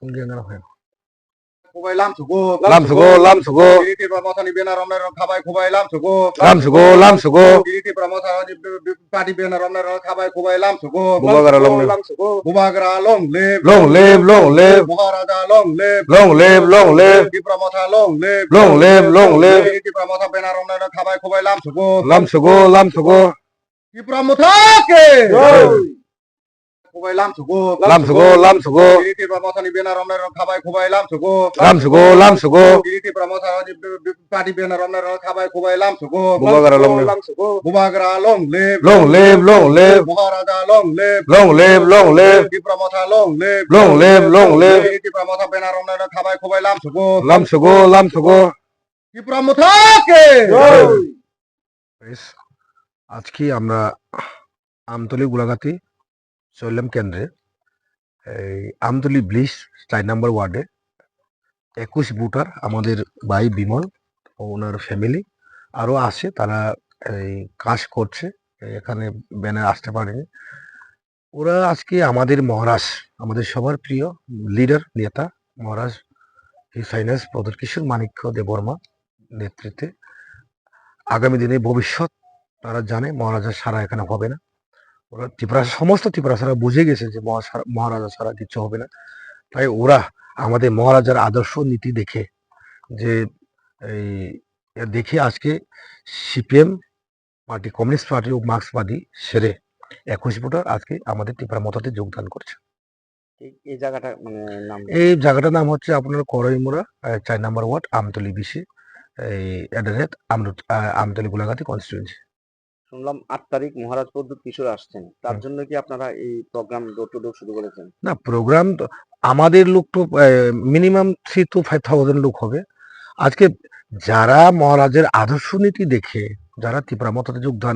공개하는 거예요. 고바이 람수고 람수고, 람수고, 기리티 브라모사니 베나롬네로 카바이 고바이 람수고 람수고, 람수고, 기리티 브라모사니 파티 베나롬네로 카바이 고바이 람수고 무바가라 롱 람수고 무바가라 롱 립 long live, long live, 무하라자 롱 립 long live, long live, 기리티 브라모사 롱 립 long live, long live, 기리티 브라모사 베나롬네로 카바이 고바이 람수고 람수고, 람수고, 기브라모타케 고바이 람수고 람수고, 람수고, 기리티 브라모사니 লাম সুগো লাম সুগো লাম সুগো গিরিতে প্রমথানি বেনা রমনা খাবাই খুবাই লাম সুগো লাম সুগো লাম সুগো গিরিতে প্রমথা পাটি বেনা রমনা খাবাই খুবাই লাম সুগো বুবাগরা লং লাম সুগো বুবাগরা লং লেব লং লেব লং লেব মহারাজা লং লেব লং লেব লং লেব গিরিতে প্রমথা লং লেব লং লেব লং লেব গিরিতে প্রমথা বেনা রমনা খাবাই খুবাই লাম সুগো লাম সুগো আজকে আমরা আমতলি গোলাঘাটি চৈলাম কেন্দ্রে, এই আমতলি ব্লিশ চার নম্বর ওয়ার্ডে, একুশ বুটার আমাদের ভাই বিমল ও ওনার ফ্যামিলি আরও আছে, তারা এই কাজ করছে, এখানে ব্যানার আসতে পারেনি। ওরা আজকে আমাদের মহারাজ, আমাদের সবার প্রিয় লিডার, নেতা মহারাজ হিস হাইনেস প্রদর কিশোর মাণিক্য দেববর্মা নেতৃত্বে। আগামী দিনে ভবিষ্যৎ তারা জানে মহারাজা সারা এখানে হবে না। ওরা ত্রিপুরা সমস্ত ত্রিপুরা সারা বুঝে গেছে যে মহারাজা সারা কিচ্ছু হবে না। তাই ওরা আমাদের মহারাজার আদর্শ নীতি দেখে যে এই দেখে আজকে সিপিএম পার্টি কমিউনিস্ট পার্টি ও মার্ক্সবাদী সেরে একুশ ভোটার আজকে আমাদের ত্রিপুরা মতাতে যোগদান করছে। এই- জায়গাটা মানে নাম? এই জায়গাটার নাম হচ্ছে আপনার করইমুড়া আহ, চার নম্বর ওয়ার্ড আমতলি বিশি এই অ্যাডারেট আমতলি গোলাঘাটি কনস্টিটুয়েন্সি শুনলাম আট তারিখ মহারাজ প্রদ্যুৎ কিশোর আসছেন। তার জন্য কি আপনারা এই প্রোগ্রাম ডোর টু ডোর শুরু করেছেন? না প্রোগ্রাম তো আমাদের লোক তো minimum three two five thousand লোক হবে। আজকে যারা মহারাজের আদর্শ নীতি দেখে যারা ত্রিপুরা মতাতে যোগদান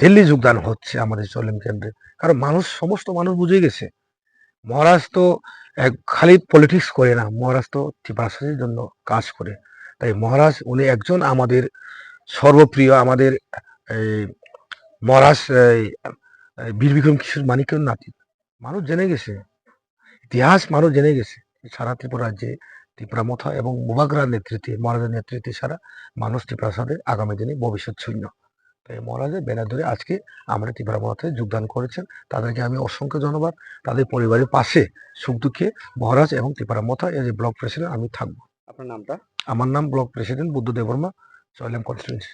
দিল্লি যোগদান হচ্ছে আমাদের চলেম কেন্দ্রে কারণ মানুষ সমস্ত মানুষ বুঝে গেছে। মহারাজ তো এক খালি পলিটিক্স করে না মহারাজ তো ত্রিপুরা জন্য কাজ করে। তাই মহারাজ উনি একজন আমাদের সর্বপ্রিয় আমাদের এই মহারাজ বীর বিক্রম কিশোর মানিকের নাতি। মানুষ জেনে গেছে। ইতিহাস মানুষ জেনে গেছে। সারা ত্রিপুরা রাজ্যে ত্রিপুরা মথা এবং মুবাগরার নেতৃত্বে মহারাজের নেতৃত্বে সারা মানুষ ত্রিপুরা সাথে আগামী দিনে ভবিষ্যৎ শূন্য তাই মহারাজের ব্যানার ধরে আজকে আমরা ত্রিপুরা মথায় যোগদান করেছেন। তাদেরকে আমি অসংখ্য ধন্যবাদ। তাদের পরিবারের পাশে সুখ দুঃখে মহারাজ এবং ত্রিপুরা মথা এজ এ ব্লক প্রেসিডেন্ট আমি থাকব। আপনার নামটা? আমার নাম ব্লক প্রেসিডেন্ট বুদ্ধ দেববর্মা চয়লাম কনস্টিটুয়েন্সি